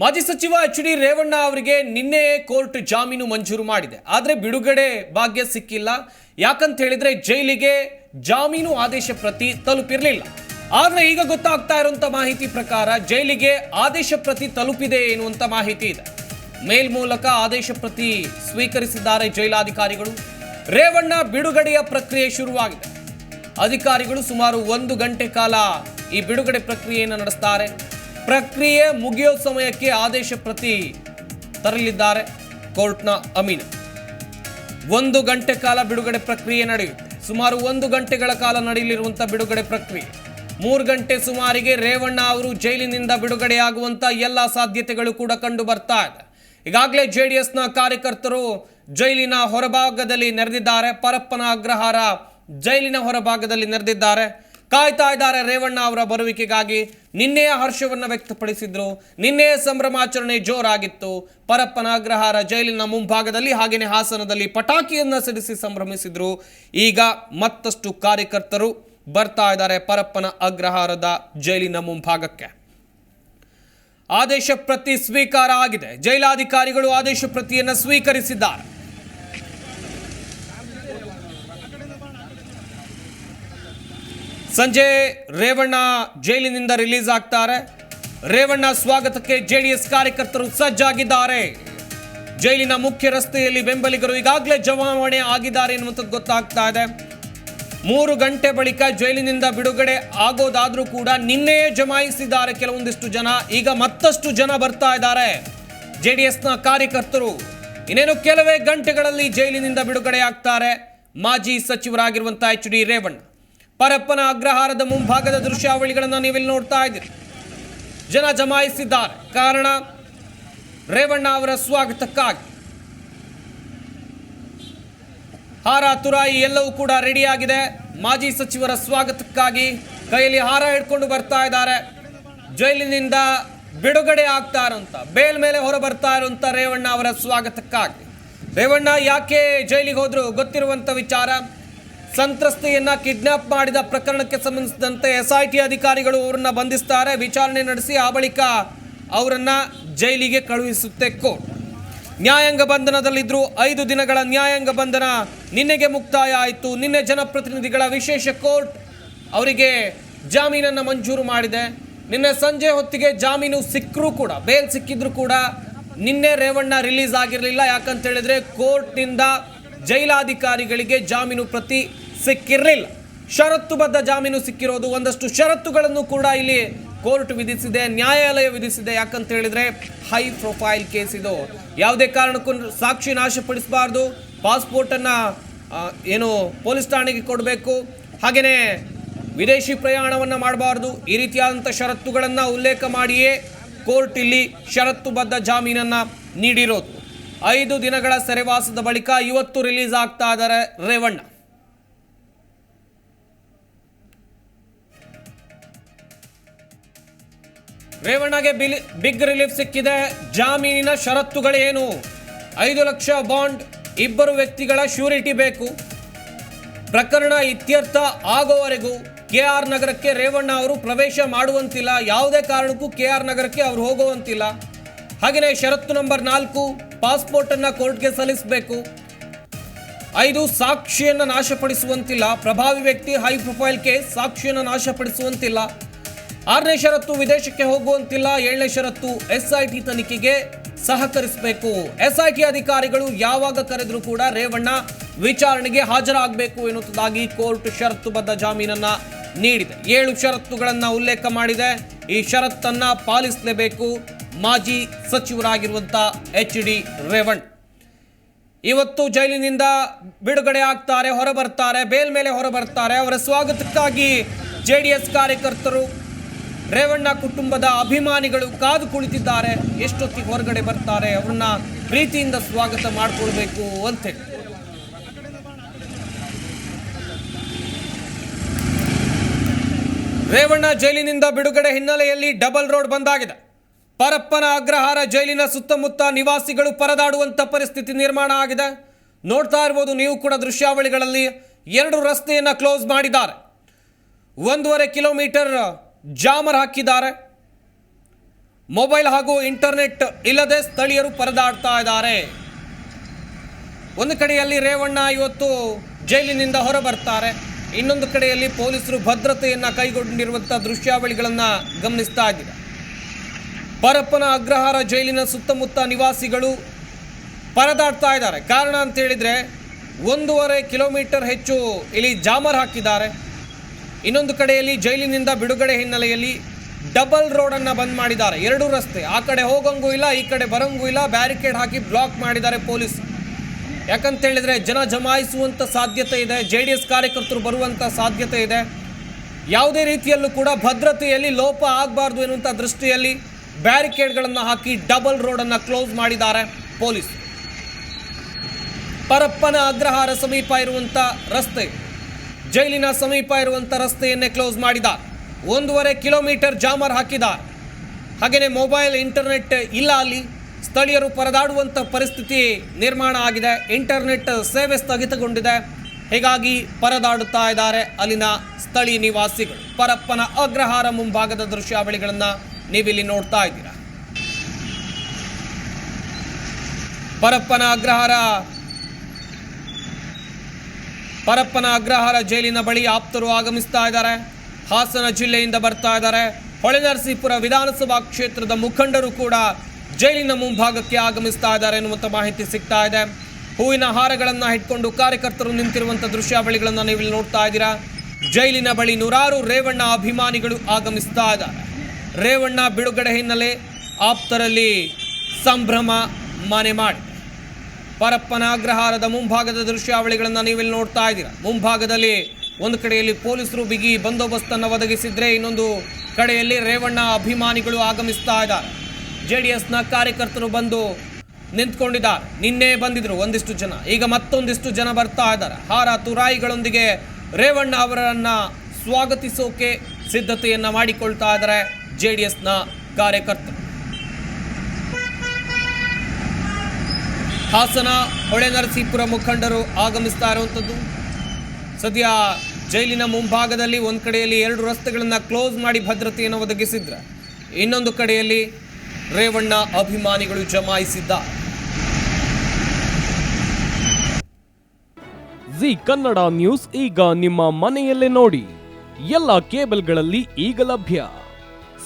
ಮಾಜಿ ಸಚಿವ H D Revanna ಅವರಿಗೆ ನಿನ್ನೆ ಕೋರ್ಟ್ ಜಾಮೀನು ಮಂಜೂರು ಮಾಡಿದೆ. ಆದರೆ ಬಿಡುಗಡೆ ಭಾಗ್ಯ ಸಿಕ್ಕಿಲ್ಲ. ಯಾಕಂತ ಹೇಳಿದ್ರೆ ಜೈಲಿಗೆ ಜಾಮೀನು ಆದೇಶ ಪ್ರತಿ ತಲುಪಿರಲಿಲ್ಲ. ಆದರೆ ಈಗ ಗೊತ್ತಾಗ್ತಾ ಇರುವಂತ ಮಾಹಿತಿ ಪ್ರಕಾರ ಜೈಲಿಗೆ ಆದೇಶ ಪ್ರತಿ ತಲುಪಿದೆ ಎನ್ನುವಂತ ಮಾಹಿತಿ ಇದೆ. ಮೇಲ್ ಮೂಲಕ ಆದೇಶ ಪ್ರತಿ ಸ್ವೀಕರಿಸಿದ್ದಾರೆ ಜೈಲಾಧಿಕಾರಿಗಳು. ರೇವಣ್ಣ ಬಿಡುಗಡೆಯ ಪ್ರಕ್ರಿಯೆ ಶುರುವಾಗಿದೆ. ಅಧಿಕಾರಿಗಳು ಸುಮಾರು ಒಂದು ಗಂಟೆ ಕಾಲ ಈ ಬಿಡುಗಡೆ ಪ್ರಕ್ರಿಯೆಯನ್ನು ನಡೆಸ್ತಾರೆ. ಪ್ರಕ್ರಿಯೆ ಮುಗಿಯೋ ಸಮಯಕ್ಕೆ ಆದೇಶ ಪ್ರತಿ ತರಲಿದ್ದಾರೆ ಕೋರ್ಟ್ನ ಅಮೀನ್. ಒಂದು ಗಂಟೆ ಕಾಲ ಬಿಡುಗಡೆ ಪ್ರಕ್ರಿಯೆ ನಡೆಯುತ್ತೆ. ಸುಮಾರು ಒಂದು ಗಂಟೆಗಳ ಕಾಲ ನಡೆಯಲಿರುವಂಥ ಬಿಡುಗಡೆ ಪ್ರಕ್ರಿಯೆ. ಮೂರು ಗಂಟೆ ಸುಮಾರಿಗೆ ರೇವಣ್ಣ ಅವರು ಜೈಲಿನಿಂದ ಬಿಡುಗಡೆಯಾಗುವಂಥ ಎಲ್ಲ ಸಾಧ್ಯತೆಗಳು ಕೂಡ ಕಂಡು ಬರ್ತಾ ಇದೆ. ಈಗಾಗಲೇ ಜೆ ಡಿ ಎಸ್ನ ಕಾರ್ಯಕರ್ತರು ಜೈಲಿನ ಹೊರಭಾಗದಲ್ಲಿ ನೆರೆದಿದ್ದಾರೆ. ಪರಪ್ಪನ ಅಗ್ರಹಾರ ಜೈಲಿನ ಹೊರಭಾಗದಲ್ಲಿ ನೆರೆದಿದ್ದಾರೆ. ಕಾಯ್ತಾ ಇದ್ದಾರೆ ರೇವಣ್ಣ ಅವರ ಬರುವಿಕೆಗಾಗಿ. ನಿನ್ನೆಯ ಹರ್ಷವನ್ನು ವ್ಯಕ್ತಪಡಿಸಿದ್ರು. ನಿನ್ನೆಯ ಸಂಭ್ರಮಾಚರಣೆ ಜೋರಾಗಿತ್ತು. ಪರಪ್ಪನ ಅಗ್ರಹಾರ ಜೈಲಿನ ಮುಂಭಾಗದಲ್ಲಿ ಹಾಗೆಯೇ ಹಾಸನದಲ್ಲಿ ಪಟಾಕಿಯನ್ನು ಸಿಡಿಸಿ ಸಂಭ್ರಮಿಸಿದ್ರು. ಈಗ ಮತ್ತಷ್ಟು ಕಾರ್ಯಕರ್ತರು ಬರ್ತಾ ಇದ್ದಾರೆ ಪರಪ್ಪನ ಅಗ್ರಹಾರದ ಜೈಲಿನ ಮುಂಭಾಗಕ್ಕೆ. ಆದೇಶ ಪ್ರತಿ ಸ್ವೀಕಾರ ಆಗಿದೆ. ಜೈಲಾಧಿಕಾರಿಗಳು ಆದೇಶ ಪ್ರತಿಯನ್ನು ಸ್ವೀಕರಿಸಿದ್ದಾರೆ. ಸಂಜೆ ರೇವಣ್ಣ ಜೈಲಿನಿಂದ ರಿಲೀಸ್ ಆಗ್ತಾರೆ. ರೇವಣ್ಣ ಸ್ವಾಗತಕ್ಕೆ ಜೆಡಿಎಸ್ ಕಾರ್ಯಕರ್ತರು ಸಜ್ಜಾಗಿದ್ದಾರೆ. ಜೈಲಿನ ಮುಖ್ಯ ರಸ್ತೆಯಲ್ಲಿ ಬೆಂಬಲಿಗರು ಈಗಾಗಲೇ ಜಮಾವಣೆ ಆಗಿದ್ದಾರೆ ಎನ್ನುವಂಥದ್ದು ಗೊತ್ತಾಗ್ತಾ ಇದೆ. ಮೂರು ಗಂಟೆ ಬಳಿಕ ಜೈಲಿನಿಂದ ಬಿಡುಗಡೆ ಆಗೋದಾದರೂ ಕೂಡ ನಿನ್ನೆಯೇ ಜಮಾಯಿಸಿದ್ದಾರೆ ಕೆಲವೊಂದಿಷ್ಟು ಜನ. ಈಗ ಮತ್ತಷ್ಟು ಜನ ಬರ್ತಾ ಇದ್ದಾರೆ ಜೆಡಿಎಸ್ನ ಕಾರ್ಯಕರ್ತರು. ಇನ್ನೇನು ಕೆಲವೇ ಗಂಟೆಗಳಲ್ಲಿ ಜೈಲಿನಿಂದ ಬಿಡುಗಡೆ ಆಗ್ತಾರೆ. ಮಾಜಿ ಸಚಿವರಾಗಿರುವಂತಹ ಎಚ್ ಡಿ ರೇವಣ್ಣ. ಪರಪ್ಪನ ಅಗ್ರಹಾರದ ಮುಂಭಾಗದ ದೃಶ್ಯಾವಳಿಗಳನ್ನು ನೀವಿಲ್ಲಿ ನೋಡ್ತಾ ಇದ್ದೀರಿ. ಜನ ಜಮಾಯಿಸಿದ್ದಾರೆ. ಕಾರಣ, ರೇವಣ್ಣ ಅವರ ಸ್ವಾಗತಕ್ಕಾಗಿ. ಹಾರ ತುರಾಯಿ ಎಲ್ಲವೂ ಕೂಡ ರೆಡಿಯಾಗಿದೆ. ಮಾಜಿ ಸಚಿವರ ಸ್ವಾಗತಕ್ಕಾಗಿ ಕೈಯಲ್ಲಿ ಹಾರ ಹಿಡ್ಕೊಂಡು ಬರ್ತಾ ಇದ್ದಾರೆ. ಜೈಲಿನಿಂದ ಬಿಡುಗಡೆ ಆಗ್ತಾ ಇರುವಂತ ಬೇಲ್ ಮೇಲೆ ಹೊರ ಬರ್ತಾ ಇರುವಂಥ ರೇವಣ್ಣ ಅವರ ಸ್ವಾಗತಕ್ಕಾಗಿ. ರೇವಣ್ಣ ಯಾಕೆ ಜೈಲಿಗೆ ಹೋದ್ರು? ಗೊತ್ತಿರುವಂತ ವಿಚಾರ. ಸಂತ್ರಸ್ತೆಯನ್ನ ಕಿಡ್ನಾಪ್ ಮಾಡಿದ ಪ್ರಕರಣಕ್ಕೆ ಸಂಬಂಧಿಸಿದಂತೆ ಎಸ್ಐಟಿ ಅಧಿಕಾರಿಗಳು ಅವರನ್ನ ಬಂಧಿಸ್ತಾರೆ. ವಿಚಾರಣೆ ನಡೆಸಿ ಆ ಬಳಿಕ ಅವರನ್ನ ಜೈಲಿಗೆ ಕಳುಹಿಸುತ್ತೆ ಕೋರ್ಟ್. ನ್ಯಾಯಾಂಗ ಬಂಧನದಲ್ಲಿದ್ದರೂ ಐದು ದಿನಗಳ ನ್ಯಾಯಾಂಗ ಬಂಧನ ನಿನ್ನೆಗೆ ಮುಕ್ತಾಯ ಆಯಿತು. ನಿನ್ನೆ ಜನಪ್ರತಿನಿಧಿಗಳ ವಿಶೇಷ ಕೋರ್ಟ್ ಅವರಿಗೆ ಜಾಮೀನನ್ನು ಮಂಜೂರು ಮಾಡಿದೆ. ನಿನ್ನೆ ಸಂಜೆ ಹೊತ್ತಿಗೆ ಜಾಮೀನು ಸಿಕ್ಕರೂ ಕೂಡ, ಬೇಲ್ ಸಿಕ್ಕಿದ್ರೂ ಕೂಡ ನಿನ್ನೆ ರೇವಣ್ಣ ರಿಲೀಸ್ ಆಗಿರಲಿಲ್ಲ. ಯಾಕಂತ ಹೇಳಿದ್ರೆ ಕೋರ್ಟ್ನಿಂದ ಜೈಲಾಧಿಕಾರಿಗಳಿಗೆ ಜಾಮೀನು ಪ್ರತಿ ಸಿಕ್ಕಿರಲಿಲ್ಲ. ಷರತ್ತುಬದ್ಧ ಜಾಮೀನು ಸಿಕ್ಕಿರೋದು ಒಂದಷ್ಟು ಷರತ್ತುಗಳನ್ನು ಕೂಡ ಇಲ್ಲಿ ಕೋರ್ಟ್ ವಿಧಿಸಿದೆ, ನ್ಯಾಯಾಲಯ ವಿಧಿಸಿದೆ. ಯಾಕಂತ ಹೇಳಿದ್ರೆ ಹೈ ಪ್ರೊಫೈಲ್ ಕೇಸ್ ಇದು. ಯಾವುದೇ ಕಾರಣಕ್ಕೂ ಸಾಕ್ಷಿ ನಾಶಪಡಿಸಬಾರ್ದು. ಪಾಸ್ಪೋರ್ಟನ್ನು ಏನು ಪೊಲೀಸ್ ಠಾಣೆಗೆ ಕೊಡಬೇಕು. ಹಾಗೆಯೇ ವಿದೇಶಿ ಪ್ರಯಾಣವನ್ನು ಮಾಡಬಾರ್ದು. ಈ ರೀತಿಯಾದಂಥ ಷರತ್ತುಗಳನ್ನು ಉಲ್ಲೇಖ ಮಾಡಿಯೇ ಕೋರ್ಟ್ ಇಲ್ಲಿ ಷರತ್ತುಬದ್ಧ ಜಾಮೀನನ್ನು ನೀಡಿರೋದು. ಐದು ದಿನಗಳ ಸೆರೆವಾಸದ ಬಳಿಕ ಇವತ್ತು ರಿಲೀಸ್ ಆಗ್ತಾ ಇದ್ದಾರೆ ರೇವಣ್ಣ. ರೇವಣ್ಣಗೆ ಬಿಗ್ ರಿಲೀಫ್ ಸಿಕ್ಕಿದೆ. ಜಾಮೀನಿನ ಷರತ್ತುಗಳೇನು? ಐದು ಲಕ್ಷ ಬಾಂಡ್, ಇಬ್ಬರು ವ್ಯಕ್ತಿಗಳ ಶ್ಯೂರಿಟಿ ಬೇಕು. ಪ್ರಕರಣ ಇತ್ಯರ್ಥ ಆಗೋವರೆಗೂ ಕೆ ಆರ್ ನಗರಕ್ಕೆ ರೇವಣ್ಣ ಅವರು ಪ್ರವೇಶ ಮಾಡುವಂತಿಲ್ಲ. ಯಾವುದೇ ಕಾರಣಕ್ಕೂ ಕೆ ಆರ್ ನಗರಕ್ಕೆ ಅವರು ಹೋಗುವಂತಿಲ್ಲ. ಹಾಗೆಯೇ ಷರತ್ತು ನಂಬರ್ ನಾಲ್ಕು, ಪಾಸ್ಪೋರ್ಟನ್ನು ಕೋರ್ಟ್ಗೆ ಸಲ್ಲಿಸಬೇಕು. ಐದು, ಸಾಕ್ಷಿಯನ್ನು ನಾಶಪಡಿಸುವಂತಿಲ್ಲ. ಪ್ರಭಾವಿ ವ್ಯಕ್ತಿ ಹೈ ಪ್ರೊಫೈಲ್ ಕೇಸ್, ಸಾಕ್ಷಿಯನ್ನು ನಾಶಪಡಿಸುವಂತಿಲ್ಲ. ಆರನೇ ಷರತ್ತು, ವಿದೇಶಕ್ಕೆ ಹೋಗುವಂತಿಲ್ಲ. ಏಳನೇ ಷರತ್ತು, ಎಸ್ಐಟಿ ತನಿಖೆಗೆ ಸಹಕರಿಸಬೇಕು. ಎಸ್ಐಟಿ ಅಧಿಕಾರಿಗಳು ಯಾವಾಗ ಕರೆದರೂ ಕೂಡ ರೇವಣ್ಣ ವಿಚಾರಣೆಗೆ ಹಾಜರಾಗಬೇಕು ಎನ್ನುವುದಾಗಿ ಕೋರ್ಟ್ ಷರತ್ತುಬದ್ಧ ಜಾಮೀನನ್ನ ನೀಡಿದೆ. ಏಳು ಷರತ್ತುಗಳನ್ನು ಉಲ್ಲೇಖ ಮಾಡಿದೆ. ಈ ಷರತ್ತನ್ನ ಪಾಲಿಸಲೇಬೇಕು. ಮಾಜಿ ಸಚಿವರಾಗಿರುವಂಥ ಎಚ್ ಡಿ ರೇವಣ್ಣ. ಇವತ್ತು ಜೈಲಿನಿಂದ ಬಿಡುಗಡೆ ಆಗ್ತಾರೆ, ಹೊರಬರ್ತಾರೆ, ಬೇಲ್ ಮೇಲೆ ಹೊರಬರ್ತಾರೆ. ಅವರ ಸ್ವಾಗತಕ್ಕಾಗಿ ಜೆ ಡಿ ಎಸ್ ಕಾರ್ಯಕರ್ತರು, ರೇವಣ್ಣ ಕುಟುಂಬದ ಅಭಿಮಾನಿಗಳು ಕಾದು ಕುಳಿತಿದ್ದಾರೆ. ಎಷ್ಟೊತ್ತಿಗೆ ಹೊರಗಡೆ ಬರ್ತಾರೆ, ಅವ್ರನ್ನ ಪ್ರೀತಿಯಿಂದ ಸ್ವಾಗತ ಮಾಡ್ಕೊಳ್ಬೇಕು ಅಂತೇಳಿ ರೇವಣ್ಣ ಜೈಲಿನಿಂದ ಬಿಡುಗಡೆ ಹಿನ್ನೆಲೆಯಲ್ಲಿ ಡಬಲ್ ರೋಡ್ ಬಂದಾಗಿದೆ ಪರಪ್ಪನ ಅಗ್ರಹಾರ ಜೈಲಿನ ಸುತ್ತಮುತ್ತ ನಿವಾಸಿಗಳು ಪರದಾಡುವಂಥ ಪರಿಸ್ಥಿತಿ ನಿರ್ಮಾಣ ಆಗಿದೆ. ನೋಡ್ತಾ ಇರ್ಬೋದು ನೀವು ಕೂಡ ದೃಶ್ಯಾವಳಿಗಳಲ್ಲಿ ಎರಡು ರಸ್ತೆಯನ್ನು ಕ್ಲೋಸ್ ಮಾಡಿದ್ದಾರೆ. ಒಂದೂವರೆ ಕಿಲೋಮೀಟರ್ ಜಾಮರ್ ಹಾಕಿದ್ದಾರೆ. ಮೊಬೈಲ್ ಹಾಗೂ ಇಂಟರ್ನೆಟ್ ಇಲ್ಲದೆ ಸ್ಥಳೀಯರು ಪರದಾಡ್ತಾ ಇದ್ದಾರೆ. ಒಂದು ಕಡೆಯಲ್ಲಿ ರೇವಣ್ಣ ಇವತ್ತು ಜೈಲಿನಿಂದ ಹೊರ ಬರ್ತಾರೆ ಇನ್ನೊಂದು ಕಡೆಯಲ್ಲಿ ಪೊಲೀಸರು ಭದ್ರತೆಯನ್ನು ಕೈಗೊಂಡಿರುವಂಥ ದೃಶ್ಯಾವಳಿಗಳನ್ನು ಗಮನಿಸ್ತಾ ಇದ್ದೀರಾ ಪರಪ್ಪನ ಅಗ್ರಹಾರ ಜೈಲಿನ ಸುತ್ತಮುತ್ತ ನಿವಾಸಿಗಳು ಪರದಾಡ್ತಾ ಇದ್ದಾರೆ. ಕಾರಣ ಅಂತ ಹೇಳಿದ್ರೆ ಒಂದೂವರೆ ಕಿಲೋಮೀಟರ್ ಹೆಚ್ಚು ಇಲ್ಲಿ ಜಾಮರ್ ಹಾಕಿದ್ದಾರೆ. ಇನ್ನೊಂದು ಕಡೆಯಲ್ಲಿ ಜೈಲಿನಿಂದ ಬಿಡುಗಡೆ ಹಿನ್ನೆಲೆಯಲ್ಲಿ ಡಬಲ್ ರೋಡನ್ನು ಬಂದ್ ಮಾಡಿದ್ದಾರೆ. ಎರಡು ರಸ್ತೆ. ಆ ಕಡೆ ಹೋಗಂಗೂ ಇಲ್ಲ, ಈ ಕಡೆ ಬರಂಗೂ ಇಲ್ಲ, ಬ್ಯಾರಿಕೇಡ್ ಹಾಕಿ ಬ್ಲಾಕ್ ಮಾಡಿದ್ದಾರೆ ಪೊಲೀಸ್. ಯಾಕಂತ ಹೇಳಿದ್ರೆ ಜನ ಜಮಾಯಿಸುವಂಥ ಸಾಧ್ಯತೆ ಇದೆ, ಜೆ ಡಿ ಎಸ್ ಕಾರ್ಯಕರ್ತರು ಬರುವಂಥ ಸಾಧ್ಯತೆ ಇದೆ. ಯಾವುದೇ ರೀತಿಯಲ್ಲೂ ಕೂಡ ಭದ್ರತೆಯಲ್ಲಿ ಲೋಪ ಆಗಬಾರ್ದು ಎನ್ನುವಂಥ ದೃಷ್ಟಿಯಲ್ಲಿ ಬ್ಯಾರಿಕೇಡ್ಗಳನ್ನು ಹಾಕಿ ಡಬಲ್ ರೋಡನ್ನು ಕ್ಲೋಸ್ ಮಾಡಿದ್ದಾರೆ ಪೊಲೀಸ್. ಪರಪ್ಪನ ಅಗ್ರಹಾರ ಸಮೀಪ ಇರುವಂಥ ರಸ್ತೆ, ಜೈಲಿನ ಸಮೀಪ ಇರುವಂಥ ರಸ್ತೆಯನ್ನೇ ಕ್ಲೋಸ್ ಮಾಡಿದ. ಒಂದೂವರೆ ಕಿಲೋಮೀಟರ್ ಜಾಮರ್ ಹಾಕಿದ ಹಾಗೆಯೇ ಮೊಬೈಲ್, ಇಂಟರ್ನೆಟ್ ಇಲ್ಲ ಅಲ್ಲಿ. ಸ್ಥಳೀಯರು ಪರದಾಡುವಂಥ ಪರಿಸ್ಥಿತಿ ನಿರ್ಮಾಣ ಆಗಿದೆ. ಇಂಟರ್ನೆಟ್ ಸೇವೆ ಸ್ಥಗಿತಗೊಂಡಿದೆ. ಹೀಗಾಗಿ ಪರದಾಡುತ್ತಾ ಇದ್ದಾರೆ ಅಲ್ಲಿನ ಸ್ಥಳೀಯ ನಿವಾಸಿಗಳು. ಪರಪ್ಪನ ಅಗ್ರಹಾರ ಮುಂಭಾಗದ ದೃಶ್ಯಾವಳಿಗಳನ್ನು ನೀವಿಲ್ಲಿ ನೋಡ್ತಾ ಇದ್ದೀರಾ? ಪರಪ್ಪನ ಅಗ್ರಹಾರ ಪರಪ್ಪನ ಅಗ್ರಹಾರ ಜೈಲಿನ ಬಳಿ ಆಪ್ತರು ಆಗಮಿಸ್ತಾ ಇದ್ದಾರೆ. ಹಾಸನ ಜಿಲ್ಲೆಯಿಂದ ಬರ್ತಾ ಇದ್ದಾರೆ. ಹೊಳೆನರಸೀಪುರ ವಿಧಾನಸಭಾ ಕ್ಷೇತ್ರದ ಮುಖಂಡರು ಕೂಡ ಜೈಲಿನ ಮುಂಭಾಗಕ್ಕೆ ಆಗಮಿಸ್ತಾ ಇದ್ದಾರೆ ಎನ್ನುವಂಥ ಮಾಹಿತಿ ಸಿಗ್ತಾ ಇದೆ. ಹೂವಿನ ಹಾರಗಳನ್ನು ಇಟ್ಕೊಂಡು ಕಾರ್ಯಕರ್ತರು ನಿಂತಿರುವಂಥ ದೃಶ್ಯಾವಳಿಗಳನ್ನು ನೀವು ನೋಡ್ತಾ ಇದ್ದೀರಾ? ಜೈಲಿನ ಬಳಿ ನೂರಾರು ರೇವಣ್ಣ ಅಭಿಮಾನಿಗಳು ಆಗಮಿಸ್ತಾ ಇದ್ದಾರೆ. ರೇವಣ್ಣ ಬಿಡುಗಡೆ ಹಿನ್ನೆಲೆ ಆಪ್ತರಲ್ಲಿ ಸಂಭ್ರಮ ಮನೆ ಮಾಡಿ. ಪರಪ್ಪನ ಅಗ್ರಹಾರದ ಮುಂಭಾಗದ ದೃಶ್ಯಾವಳಿಗಳನ್ನು ನೀವಿಲ್ಲಿ ನೋಡ್ತಾ ಇದ್ದೀರಾ. ಮುಂಭಾಗದಲ್ಲಿ ಒಂದು ಕಡೆಯಲ್ಲಿ ಪೊಲೀಸರು ಬಿಗಿ ಬಂದೋಬಸ್ತನ್ನು ಒದಗಿಸಿದ್ರೆ ಇನ್ನೊಂದು ಕಡೆಯಲ್ಲಿ ರೇವಣ್ಣ ಅಭಿಮಾನಿಗಳು ಆಗಮಿಸ್ತಾ ಇದ್ದಾರೆ. ಜೆ ಡಿ ಎಸ್ನ ಕಾರ್ಯಕರ್ತರು ಬಂದು ನಿಂತ್ಕೊಂಡಿದ್ದಾರೆ. ನಿನ್ನೆ ಬಂದಿದ್ರು ಒಂದಿಷ್ಟು ಜನ. ಈಗ ಮತ್ತೊಂದಿಷ್ಟು ಜನ ಬರ್ತಾ ಇದ್ದಾರೆ. ಹಾರ ತುರಾಯಿಗಳೊಂದಿಗೆ ರೇವಣ್ಣ ಅವರನ್ನು ಸ್ವಾಗತಿಸೋಕೆ ಸಿದ್ಧತೆಯನ್ನು ಮಾಡಿಕೊಳ್ತಾ ಇದ್ದಾರೆ. ಜೆ ಡಿ ಎಸ್ನ ಕಾರ್ಯಕರ್ತರು. ಹಾಸನ ಹೊಳೆನರಸೀಪುರ ಮುಖಂಡರು ಆಗಮಿಸ್ತಾ ಇರುವಂಥದ್ದು ಸದ್ಯ ಜೈಲಿನ ಮುಂಭಾಗದಲ್ಲಿ ಒಂದು ಕಡೆಯಲ್ಲಿ ಎರಡು ರಸ್ತೆಗಳನ್ನು ಕ್ಲೋಸ್ ಮಾಡಿ ಭದ್ರತೆಯನ್ನು ಒದಗಿಸಿದ್ರೆ. ಇನ್ನೊಂದು ಕಡೆಯಲ್ಲಿ ರೇವಣ್ಣ ಅಭಿಮಾನಿಗಳು ಜಮಾಯಿಸಿದ್ದ. ಜಿ ಕನ್ನಡ ನ್ಯೂಸ್ ಈಗ ನಿಮ್ಮ ಮನೆಯಲ್ಲೇ ನೋಡಿ. ಎಲ್ಲ ಕೇಬಲ್ಗಳಲ್ಲಿ ಈಗ ಲಭ್ಯ.